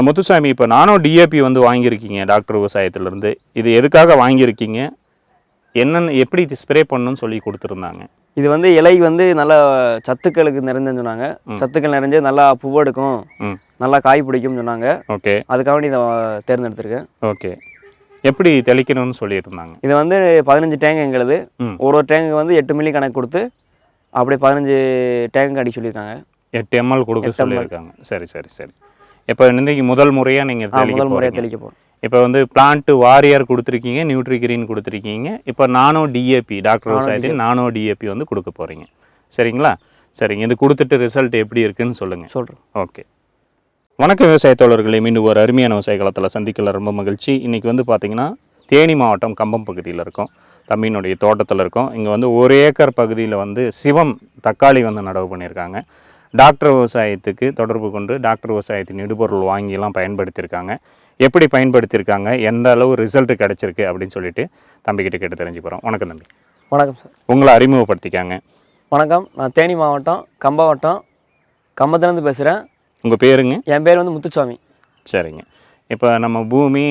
முத்துசாமி இப்போ நானும் டிஏபி வந்து வாங்கியிருக்கீங்க டாக்டர் விவசாயத்திலேருந்து. இது எதுக்காக வாங்கியிருக்கீங்க? என்னென்னு எப்படி ஸ்ப்ரே பண்ணணும்னு சொல்லி கொடுத்துருந்தாங்க? இது வந்து இலை வந்து நல்லா சத்துக்களுக்கு நிறைஞ்சன்னு சொன்னாங்க. சத்துக்கள் நிறைஞ்சு நல்லா பூவெடுக்கும் நல்லா காய் பிடிக்கும்னு சொன்னாங்க. ஓகே. அதுக்காக இதை தேர்ந்தெடுத்திருக்கேன். ஓகே. எப்படி தெளிக்கணும்னு சொல்லியிருந்தாங்க? இது வந்து பதினஞ்சு டேங்க் எங்களுது. ஒரு ஒரு டேங்க் வந்து எட்டு மில்லி கணக்கு கொடுத்து அப்படியே பதினஞ்சு டேங்க் அடிக்க சொல்லியிருக்காங்க. எட்டு எம்எல் கொடுக்க 8 ml. சொல்லியிருக்காங்க. சரி சரி சரி. இப்போ இன்னைக்கு முதல் முறையாக நீங்கள் தெளிக்க முதல் முறையாக தெளிக்க போகிறோம் இப்போ வந்து பிளான்ட் வாரியர் கொடுத்துருக்கீங்க நியூட்ரிகிரீன் கொடுத்துருக்கீங்க. இப்போ நானோ டிஏபி டாக்டர் விவசாயத்தில் நானோ டிஏபி வந்து கொடுக்க போகிறீங்க சரிங்களா? சரிங்க இது கொடுத்துட்டு ரிசல்ட் எப்படி இருக்குன்னு சொல்லுங்கள் சொல்கிறேன் ஓகே வணக்கம் விவசாய தோழர்களை மீண்டும் ஒரு அருமையான விவசாய காலத்தில் சந்திக்கல. ரொம்ப மகிழ்ச்சி. இன்றைக்கி வந்து பார்த்திங்கன்னா தேனி மாவட்டம் கம்பம் பகுதியில் இருக்கோம். தம்பியினுடைய தோட்டத்தில் இருக்கோம். இங்கே வந்து ஒரு ஏக்கர் பகுதியில் வந்து சிவம் தக்காளி வந்து நடவு பண்ணியிருக்காங்க. டாக்டர் விவசாயத்துக்கு தொடர்பு கொண்டு டாக்டர் விவசாயத்தின் இடுபொருள் வாங்கியெல்லாம் பயன்படுத்தியிருக்காங்க. எப்படி பயன்படுத்தியிருக்காங்க? எந்த அளவு ரிசல்ட் கிடச்சிருக்கு? அப்படின்னு சொல்லிட்டு தம்பிக்கிட்ட கேட்டு தெரிஞ்சு போகிறோம் வணக்கம் தம்பி. வணக்கம் சார். உங்களை அறிமுகப்படுத்திக்காங்க. வணக்கம். நான் தேனி மாவட்டம் கம்பாவட்டம் கம்பத்துலேருந்து பேசுகிறேன் உங்கள் பேருங்க? என் பேர் வந்து முத்துசாமி சரிங்க. இப்போ நம்ம பூமி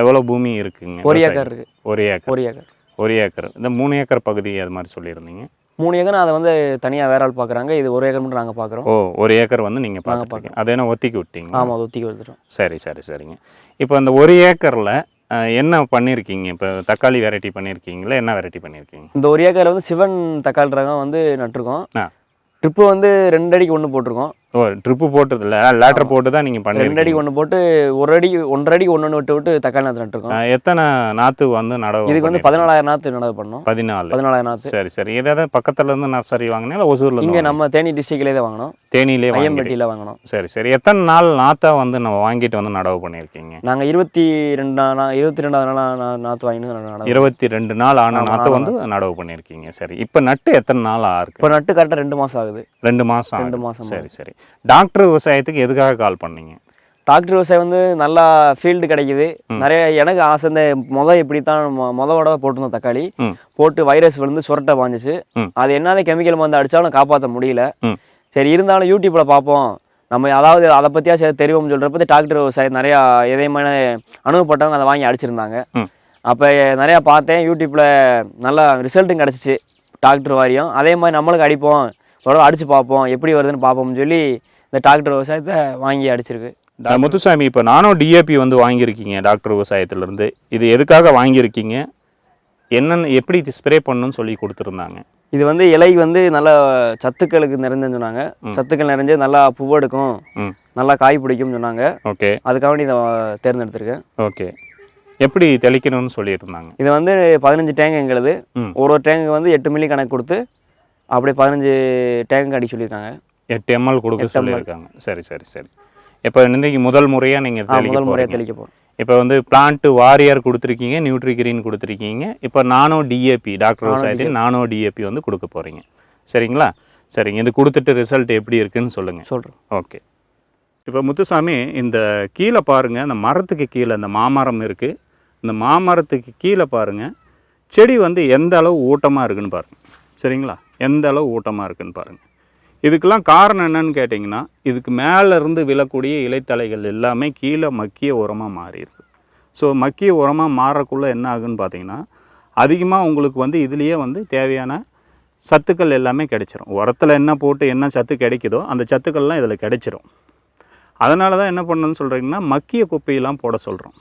எவ்வளோ பூமி இருக்குங்க? ஒரு? ஏக்கர் இருக்குது ஒரு ஏக்கர். ஒரு ஏக்கர். ஒரு ஏக்கர். இந்த மூணு ஏக்கர் பகுதி அது மாதிரி சொல்லியிருந்தீங்க. மூணு ஏக்கர் அதை வந்து தனியாக வேற ஆள் பார்க்குறாங்க இது ஒரு ஏக்கர் மட்டும் நாங்கள் பார்க்குறோம் ஓ ஒரு ஏக்கர் வந்து நீங்கள் பார்த்துருக்கீங்க அது என்ன ஒத்திக்கி விட்டீங்க? ஆமாம் அது ஒத்திக்கு வந்துட்டோம் சரி சரி சரிங்க. இப்போ அந்த ஒரு ஏக்கரில் என்ன பண்ணியிருக்கீங்க இப்போ தக்காளி வெரைட்டி பண்ணியிருக்கீங்களா என்ன வெரைட்டி பண்ணியிருக்கீங்க இந்த ஒரு ஏக்கரில் வந்து சிவன் தக்காளி ரகம் வந்து நட்டிருக்கோம். ட்ரிப்பு வந்து ரெண்டு அடிக்கு ஒன்று போட்டிருக்கோம். ஓ ட்ரிப்பு போட்டதில்ல. லேட்டர் போட்டு தான் நீங்கள் ரெண்டு பண்ணியிருக்கீங்க அடிக்கு ஒன்று போட்டு ஒரு அடி ஒன்றரை அடிக்கு ஒன்று விட்டு விட்டு தக்காளி நாற்று நட்டிருக்கோம். எத்தனை நாற்று வந்து நடவு இதுக்கு வந்து பதினாலாயிரம் நாற்று நடவு பண்ணோம். பதினாலு. பதினாலாயிரம் நாற்று சரி சரி. ஏதாவது பக்கத்துல இருந்து நர்சரி வாங்கினா இல்லை ஒசூரில் இங்கே நம்ம தேனி டிஸ்ட்ரிக்ட்லேயே தான் வாங்கினோம். தேனியிலே ஐயம்பட்டியில் வாங்கினோம். சரி சரி. எத்தனை நாள் நாத்தா வந்து நம்ம வாங்கிட்டு வந்து நடவு பண்ணியிருக்கீங்க நாங்கள் இருபத்தி ரெண்டு நாள் இருபத்தி ரெண்டாவது நாள் நாற்று வாங்கினு நடவு. இருபத்தி ரெண்டு நாள் ஆன நாற்றை. வந்து நடவு பண்ணியிருக்கீங்க சரி. இப்போ நட்டு எத்தனை நாள் ஆயிருக்கு இப்போ நட்டு கரெக்டாக ரெண்டு மாதம் ஆகுது. ரெண்டு மாதம் ரெண்டு ஆகுது. மாசம் சரி சரி. டாக்டர் விவசாயத்துக்கு எதுக்காக கால் பண்ணீங்க? டாக்டர் விவசாயம் வந்து நல்லா ஃபீல்டு கிடைக்குது. நிறைய எனக்கு ஆசை இந்த மொதல் இப்படி தான் மொதலோட போட்டிருந்தோம் தக்காளி. போட்டு வைரஸ் விழுந்து சுரட்டை பாஞ்சிச்சு. அது என்னதான் கெமிக்கல் மருந்து அடித்தாலும் காப்பாற்ற முடியல. சரி இருந்தாலும் யூடியூப்பில் பார்ப்போம். நம்ம அதாவது அதை பற்றியா சரி தெரியும்னு சொல்கிறப்ப டாக்டர் விவசாயம் நிறையா இதயமான அனுபவப்பட்டவங்க அதை வாங்கி அடிச்சிருந்தாங்க. அப்போ நிறையா பார்த்தேன் யூடியூப்பில் நல்லா ரிசல்ட்டும் கிடச்சிச்சு. டாக்டர் வாரியம். அதே மாதிரி நம்மளுக்கு அடிப்போம். ஒரு அடித்து பார்ப்போம் எப்படி வருதுன்னு பார்ப்போம்னு சொல்லி இந்த டாக்டர் விவசாயத்தை வாங்கி அடிச்சிருக்கு. முத்துசாமி இப்போ நானும் டிஏபி வந்து வாங்கியிருக்கீங்க டாக்டர் விவசாயத்திலேருந்து. இது எதுக்காக வாங்கியிருக்கீங்க? என்னென்னு எப்படி ஸ்ப்ரே பண்ணணும்னு சொல்லி கொடுத்துருந்தாங்க? இது வந்து இலை வந்து நல்லா சத்துக்களுக்கு நிறைஞ்சன்னு சொன்னாங்க. சத்துக்கள் நிறைஞ்சு நல்லா பூவெடுக்கும் நல்லா காய் பிடிக்கும்னு சொன்னாங்க. ஓகே. அதுக்காக இதை தேர்ந்தெடுத்திருக்கேன். ஓகே. எப்படி தெளிக்கணும்னு சொல்லியிருந்தாங்க? இது வந்து பதினஞ்சு டேங்க் எங்களுது. ஒரு ஒரு டேங்க் வந்து எட்டு மில்லி கணக்கு கொடுத்து அப்படியே பதினஞ்சு டேங்க் அடிக்க சொல்லியிருக்காங்க. எட்டு எம்எல் கொடுக்க 8 ml. சொல்லியிருக்காங்க. சரி சரி சரி. இப்போ இன்னைக்கு முதல் முறையாக நீங்கள் முதல் முறையாக தெளிக்க போகிறோம் இப்போ வந்து பிளான்ட் வாரியர் கொடுத்துருக்கீங்க நியூட்ரிகிரீன் கொடுத்துருக்கீங்க. இப்போ நானோ டிஏபி டாக்டர் விவசாயத்தில் நானோ டிஏபி வந்து கொடுக்க போகிறீங்க சரிங்களா? சரிங்க இது கொடுத்துட்டு ரிசல்ட் எப்படி இருக்குன்னு சொல்லுங்கள் சொல்கிறேன் ஓகே இப்போ முத்துசாமி இந்த கீழே பாருங்கள் இந்த மரத்துக்கு கீழே இந்த மாமரம் இருக்குது இந்த மாமரத்துக்கு கீழே பாருங்கள் செடி வந்து எந்த அளவு ஊட்டமாக இருக்குன்னு பாருங்கள் சரிங்களா? எந்த அளவு ஊட்டமாக இருக்குன்னு பாருங்கள் இதுக்கெல்லாம் காரணம் என்னன்னு கேட்டிங்கன்னா இதுக்கு மேலேருந்து விழக்கூடிய இலைத்தலைகள் எல்லாமே கீழே மக்கிய உரமாக மாறிடுது. ஸோ மக்கிய உரமாக மாறக்குள்ளே என்ன ஆகுன்னு பார்த்தீங்கன்னா அதிகமாக உங்களுக்கு வந்து இதுலேயே வந்து தேவையான சத்துக்கள் எல்லாமே கிடைச்சிரும். உரத்தில் என்ன போட்டு என்ன சத்து கிடைக்குதோ அந்த சத்துக்கள்லாம் இதில் கிடைச்சிரும். அதனால தான் என்ன பண்ணணும்னு சொல்கிறீங்கன்னா மக்கிய குப்பையெல்லாம் போட சொல்கிறோம்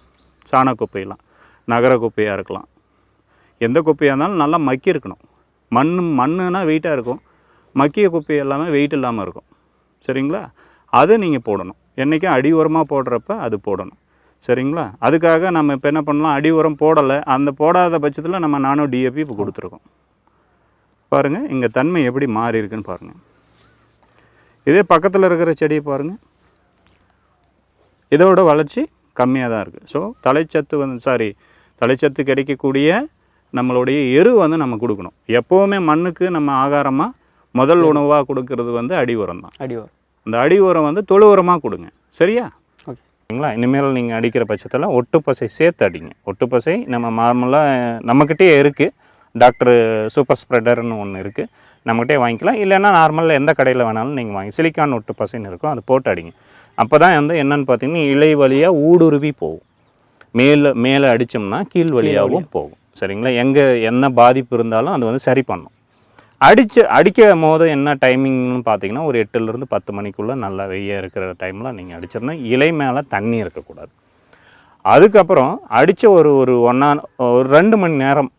சாண குப்பையெல்லாம் நகர குப்பையாக இருக்கலாம். எந்த குப்பையாக இருந்தாலும் நல்லா மக்கி இருக்கணும் மண் மண்ணுனா வெயிட்டாக இருக்கும். மக்கிய குப்பை எல்லாமே வெயிட் இல்லாமல் இருக்கும். சரிங்களா? அதை நீங்கள் போடணும். என்றைக்கும் அடி உரமாக போடுறப்ப அது போடணும். சரிங்களா? அதுக்காக நம்ம இப்போ என்ன பண்ணலாம்? அடி உரம் போடலை. அந்த போடாத பட்சத்தில் நம்ம நானும் டிஏபி இப்போ கொடுத்துருக்கோம். பாருங்கள் இங்கே தன்மை எப்படி மாறி இருக்குன்னு பாருங்கள் இதே பக்கத்தில் இருக்கிற செடியை பாருங்கள் இதோட வளர்ச்சி கம்மியாக தான் இருக்குது ஸோ தலைச்சத்து வந்து சாரி தலைச்சத்து கிடைக்கக்கூடிய நம்மளுடைய எரு வந்து நம்ம கொடுக்கணும். எப்போவுமே மண்ணுக்கு நம்ம ஆகாரமாக முதல் உணவாக கொடுக்கறது வந்து அடி உரம் தான். அடி வரும் அந்த அடி உரம் வந்து தொழு உரமாக கொடுங்க. சரியா? ஓகே. சரிங்களா இனிமேல் நீங்கள் அடிக்கிற பட்சத்தில் ஒட்டுப்பசை சேர்த்து அடிங்க. ஒட்டுப்பசை நம்ம நார்மலாக நம்மக்கிட்டே இருக்குது டாக்டர் சூப்பர் ஸ்ப்ரெடர்னு ஒன்று இருக்குது நம்மகிட்டே வாங்கிக்கலாம். இல்லைன்னா நார்மலில் எந்த கடையில் வேணாலும் நீங்கள் வாங்கி சிலிக்கான் ஒட்டுப்பசைன்னு இருக்கும் அது போட்டு அடிங்க. அப்போ தான் வந்து என்னன்னு பார்த்தீங்கன்னா இலை வழியாக ஊடுருவி போகும். மேலே மேலே அடித்தோம்னா கீழ் வழியாகவும் போகும். சரிங்களா? எங்கே என்ன பாதிப்பு இருந்தாலும் அது வந்து சரி பண்ணும். அடித்து அடிக்கும் போது என்ன டைமிங்னு பார்த்தீங்கன்னா ஒரு எட்டுலேருந்து பத்து மணிக்குள்ளே நல்லா வெய்ய இருக்கிற டைமில் நீங்கள் அடிச்சிடணும். இலை மேலே தண்ணி இருக்கக்கூடாது. அதுக்கப்புறம் அடித்த ஒரு ஒரு ஒன்றா ஒரு ரெண்டு மணி நேரம்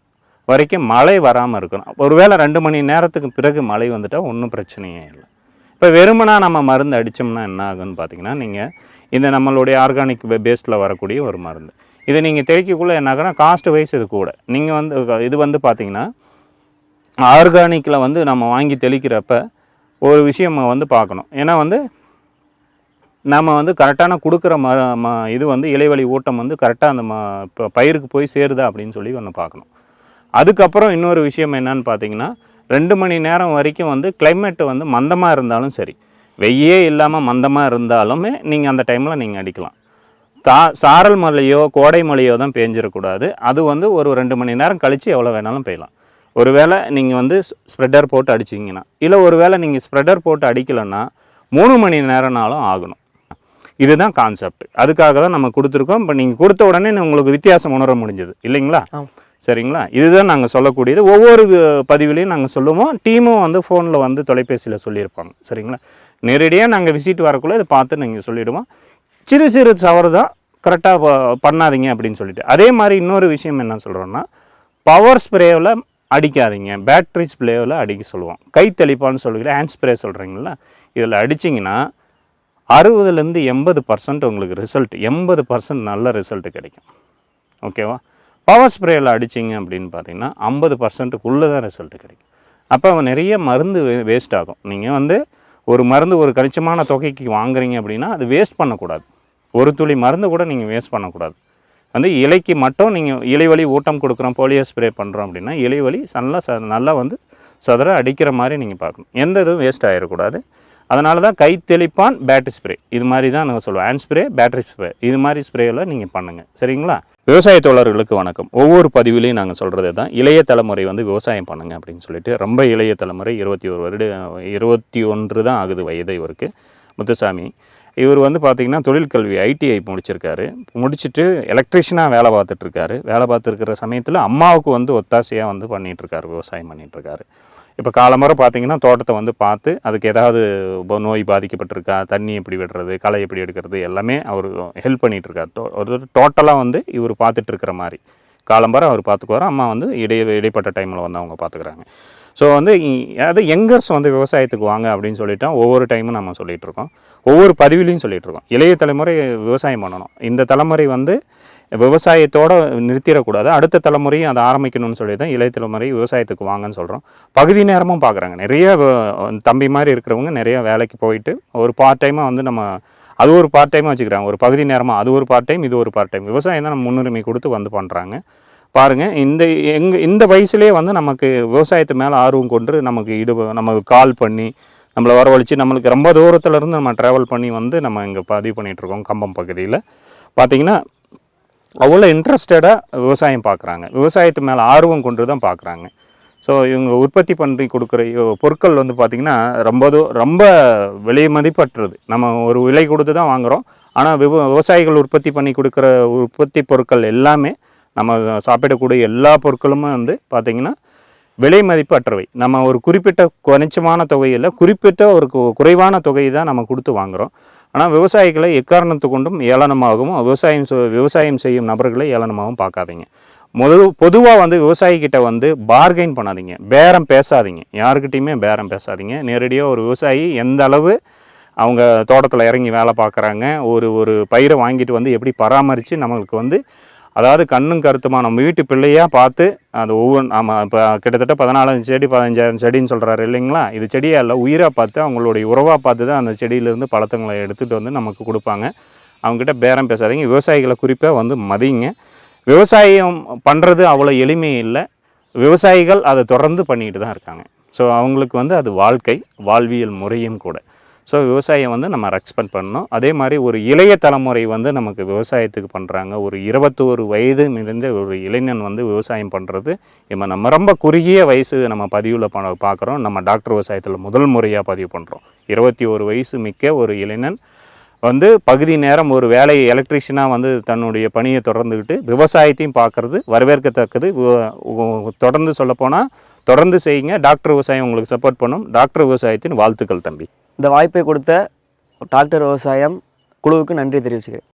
வரைக்கும் மழை வராமல் இருக்கணும். ஒருவேளை ரெண்டு மணி நேரத்துக்கு பிறகு மழை வந்துட்டால் ஒன்றும் பிரச்சனையே இல்லை. இப்போ வெறுமனா நம்ம மருந்து அடித்தோம்னா என்ன ஆகுன்னு பார்த்தீங்கன்னா நீங்கள் இந்த நம்மளுடைய ஆர்கானிக் பேஸ்டில் வரக்கூடிய ஒரு மருந்து. இதை நீங்கள் தெளிக்கக்குள்ளே என்ன காஸ்ட் வைஸ் இது கூட. நீங்கள் வந்து இது வந்து பார்த்தீங்கன்னா ஆர்கானிக்கில் வந்து நம்ம வாங்கி தெளிக்கிறப்ப ஒரு விஷயம் வந்து பார்க்கணும். ஏன்னா வந்து நம்ம வந்து கரெக்டான கொடுக்குற ம ம இது வந்து இலைவழி ஊட்டம் வந்து கரெக்டாக அந்த ம இப்போ பயிருக்கு போய் சேருதா அப்படின்னு சொல்லி ஒன்று பார்க்கணும். அதுக்கப்புறம் இன்னொரு விஷயம் என்னன்னு பார்த்தீங்கன்னா ரெண்டு மணி நேரம் வரைக்கும் வந்து கிளைமேட் வந்து மந்தமாக இருந்தாலும் சரி. வெய்யே இல்லாமல் மந்தமாக இருந்தாலுமே நீங்கள் அந்த டைமில் நீங்கள் அடிக்கலாம். தா சாரல் மழையோ கோடை மழையோ தான் பேஞ்சிடக்கூடாது அது வந்து ஒரு ரெண்டு மணி நேரம் கழித்து எவ்வளோ வேணாலும் பெய்யலாம். ஒருவேளை நீங்கள் வந்து ஸ்ப்ரெட்டர் போட்டு அடிச்சிங்கன்னா இல்லை ஒருவேளை நீங்கள் ஸ்ப்ரெட்டர் போட்டு அடிக்கலைன்னா மூணு மணி நேரம்னாலும் ஆகணும். இதுதான் கான்செப்ட் அதுக்காக தான் நம்ம கொடுத்துருக்கோம். இப்போ நீங்கள் கொடுத்த உடனே உங்களுக்கு வித்தியாசம் உணர முடிஞ்சது. இல்லைங்களா. சரிங்களா? இதுதான் நாங்கள் சொல்லக்கூடியது. ஒவ்வொரு பதிவிலையும் நாங்கள் சொல்லுவோம். டீமும் வந்து ஃபோனில் வந்து தொலைபேசியில் சொல்லியிருப்பாங்க. சரிங்களா? நேரடியாக நாங்கள் விசிட் வரக்குள்ள இதை பார்த்து நீங்கள் சொல்லிவிடுவோம் சிறு சிறு தவறு தான் கரெக்டாக பண்ணாதீங்க அப்படின்னு சொல்லிட்டு. அதே மாதிரி இன்னொரு விஷயம் என்ன சொல்கிறோன்னா பவர் ஸ்ப்ரேவில் அடிக்காதீங்க. பேட்டரி ஸ்ப்ரேவில் அடிக்க சொல்லுவோம். கை தெளிப்பான்னு சொல்லுங்கள் ஹேண்ட் ஸ்ப்ரே சொல்கிறீங்களா இதில் அடிச்சிங்கன்னா அறுபதுலேருந்து எண்பது பர்சன்ட் உங்களுக்கு ரிசல்ட் எண்பது பர்சன்ட் நல்ல ரிசல்ட் கிடைக்கும். ஓகேவா பவர் ஸ்ப்ரேயில் அடிச்சிங்க அப்படின்னு பார்த்தீங்கன்னா ஐம்பது பர்சன்ட்டுக்குள்ளே தான் ரிசல்ட் கிடைக்கும். அப்போ நிறைய மருந்து வேஸ்ட் ஆகும். நீங்கள் வந்து ஒரு மருந்து ஒரு கணிச்சமான தொகைக்கு வாங்குறீங்க அப்படின்னா அது வேஸ்ட் பண்ணக்கூடாது. ஒரு துளி மருந்து கூட நீங்கள் வேஸ்ட் பண்ணக்கூடாது. வந்து இலைக்கு மட்டும் நீங்கள் இலைவலி ஊட்டம் கொடுக்குறோம் போலியோ ஸ்ப்ரே பண்ணுறோம் அப்படின்னா இலைவழி நல்லா ச நல்லா வந்து சதுர அடிக்கிற மாதிரி நீங்கள் பார்க்கணும். எந்த இதுவும் வேஸ்ட் ஆகிடக்கூடாது அதனால தான் கை தெளிப்பான் பேட்டரி ஸ்ப்ரே இது மாதிரி தான் நாங்கள் சொல்லுவோம். ஹேண்ட் ஸ்ப்ரே பேட்டரி ஸ்ப்ரே இது மாதிரி ஸ்ப்ரேயில் நீங்கள் பண்ணுங்கள் சரிங்களா? விவசாய தோழர்களுக்கு வணக்கம். ஒவ்வொரு பதிவிலையும் நாங்கள் சொல்கிறது தான் இளைய தலைமுறை வந்து விவசாயம் பண்ணுங்க அப்படின்னு சொல்லிட்டு ரொம்ப இளைய தலைமுறை இருபத்தி ஒரு வருட இருபத்தி ஒன்று தான் ஆகுது வயது இவருக்கு. முத்துசாமி. இவர் வந்து பார்த்திங்கன்னா தொழிற்கல்வி ஐடிஐ முடிச்சிருக்காரு. முடிச்சுட்டு எலக்ட்ரிஷியனாக வேலை பார்த்துட்ருக்காரு. வேலை பார்த்துருக்கிற சமயத்தில் அம்மாவுக்கு வந்து ஒத்தாசையாக வந்து பண்ணிகிட்ருக்காரு விவசாயம் பண்ணிகிட்ருக்காரு இப்போ காலமுறை பார்த்திங்கன்னா தோட்டத்தை வந்து பார்த்து அதுக்கு ஏதாவது நோய் பாதிக்கப்பட்டிருக்கா தண்ணி எப்படி விடுறது களை எப்படி எடுக்கிறது எல்லாமே அவர் ஹெல்ப் பண்ணிகிட்ருக்காரு டோ ஒரு டோட்டலாக வந்து இவர் பார்த்துட்ருக்கிற மாதிரி. காலம்பரம் அவர் பார்த்துக்குவார் அம்மா வந்து இடை இடைப்பட்ட டைமில் வந்து அவங்க பார்த்துக்குறாங்க ஸோ வந்து அதாவது யங்கர்ஸ் வந்து விவசாயத்துக்கு வாங்க அப்படின்னு சொல்லிட்டோம் ஒவ்வொரு டைமும் நம்ம சொல்லிகிட்டு இருக்கோம் ஒவ்வொரு பதிவிலையும் சொல்லிகிட்ருக்கோம் இருக்கோம் இளைய தலைமுறை விவசாயம் பண்ணணும். இந்த தலைமுறை வந்து விவசாயத்தோடு நிறுத்திடக்கூடாது. அடுத்த தலைமுறையும் அதை ஆரம்பிக்கணும்னு சொல்லி தான் இளைய தலைமுறை விவசாயத்துக்கு வாங்கன்னு சொல்கிறோம் பகுதி நேரமும் பார்க்குறாங்க நிறைய தம்பி மாதிரி இருக்கிறவங்க நிறைய வேலைக்கு போயிட்டு ஒரு பார்ட் டைமாக வந்து நம்ம அது ஒரு பார்ட் டைமாக வச்சுக்கிறாங்க. ஒரு பகுதி நேரமாக அது ஒரு பார்ட் டைம் இது ஒரு பார்ட் டைம் விவசாயம் தான் நம்ம முன்னுரிமை கொடுத்து வந்து பண்ணுறாங்க பாருங்கள் இந்த எங்கள் இந்த வயசுலேயே வந்து நமக்கு விவசாயத்து மேலே ஆர்வம் கொண்டு நமக்கு இடு நமக்கு கால் பண்ணி நம்மளை வரவழைச்சி நம்மளுக்கு ரொம்ப தூரத்துல இருந்து நம்ம ட்ராவல் பண்ணி வந்து நம்ம இங்கே பதிவு பண்ணிகிட்ருக்கோம் கம்பம் பகுதியில். பார்த்தீங்கன்னா அவ்வளோ இன்ட்ரெஸ்டடாக விவசாயம் பார்க்குறாங்க விவசாயத்து மேலே ஆர்வம் கொண்டு தான் பார்க்குறாங்க ஸோ இவங்க உற்பத்தி பண்ணி கொடுக்குற பொருட்கள் வந்து பார்த்திங்கன்னா ரொம்ப தூ- ரொம்ப விலை மதிப்பற்றது. நம்ம ஒரு விலை கொடுத்து தான் வாங்குகிறோம் ஆனால் விவ விவசாயிகள் உற்பத்தி பண்ணி கொடுக்குற உற்பத்தி பொருட்கள் எல்லாமே நம்ம சாப்பிடக்கூடிய எல்லா பொருட்களுமே வந்து பார்த்திங்கன்னா விலை மதிப்பு அற்றவை. நம்ம ஒரு குறிப்பிட்ட குறைச்சமான தொகையில் குறிப்பிட்ட ஒரு குறைவான தொகையை தான் நம்ம கொடுத்து வாங்குகிறோம் ஆனால் விவசாயிகளை எக்காரணத்து கொண்டும் ஏளனமாகவும் விவசாயம் செ- விவசாயம் செய்யும் நபர்களை ஏளனமாகவும் பார்க்காதீங்க. முதல் பொதுவாக வந்து விவசாயிக்கிட்ட வந்து பார்கெயின் பண்ணாதீங்க. பேரம் பேசாதீங்க. யாருக்கிட்டையுமே பேரம் பேசாதீங்க. நேரடியாக ஒரு விவசாயி எந்த அளவு அவங்க தோட்டத்தில் இறங்கி வேலை பார்க்குறாங்க ஒரு ஒரு பயிரை வாங்கிட்டு வந்து எப்படி பராமரித்து நம்மளுக்கு வந்து அதாவது கண்ணும் கருத்துமா? நம்ம வீட்டு பிள்ளையாக பார்த்து அது ஒவ்வொன்று ஆமாம் இப்போ கிட்டத்தட்ட பதினாலஞ்சு செடி பதினஞ்சாயிரம் செடின்னு சொல்கிறாரு இல்லைங்களா? இது செடியாக இல்லை உயிராக பார்த்து அவங்களுடைய உறவாக பார்த்து தான் அந்த செடியிலேருந்து பழத்தங்களை எடுத்துகிட்டு வந்து நமக்கு கொடுப்பாங்க. அவங்ககிட்ட பேரம் பேசாதீங்க. விவசாயிகளை குறிப்பாக வந்து மதிங்க. விவசாயம் பண்ணுறது அவ்வளோ எளிமை இல்லை. விவசாயிகள் அதை தொடர்ந்து பண்ணிக்கிட்டு தான் இருக்காங்க. ஸோ அவங்களுக்கு வந்து அது வாழ்க்கை வாழ்வியல் முறையும் கூட. ஸோ விவசாயம் வந்து நம்ம ரெஸ்பெக்ட் பண்ணணும். அதே மாதிரி ஒரு இளைய தலைமுறை வந்து நமக்கு விவசாயத்துக்கு பண்ணுறாங்க ஒரு இருபத்தோரு வயது மிகுந்த ஒரு இளைஞன் வந்து விவசாயம் பண்ணுறது இப்போ நம்ம ரொம்ப குறுகிய வயசு நம்ம பதிவில் ப பார்க்குறோம் நம்ம டாக்டர் விவசாயத்தில் முதல் முறையாக பதிவு பண்ணுறோம் இருபத்தி ஒரு வயசு மிக்க ஒரு இளைஞன் வந்து பகுதி நேரம் ஒரு வேலையை எலக்ட்ரிஷியனாக வந்து தன்னுடைய பணியை தொடர்ந்துக்கிட்டு விவசாயத்தையும் பார்க்குறது வரவேற்கத்தக்கது. தொடர்ந்து சொல்லப்போனால் தொடர்ந்து செய்யுங்க. டாக்டர் விவசாயம் உங்களுக்கு சப்போர்ட் பண்ணும். டாக்டர் விவசாயத்தின் வாழ்த்துக்கள் தம்பி. இந்த வாய்ப்பை கொடுத்த டாக்டர் விவசாயம் குழுவுக்கு நன்றி தெரிவிச்சுக்கிறேன்.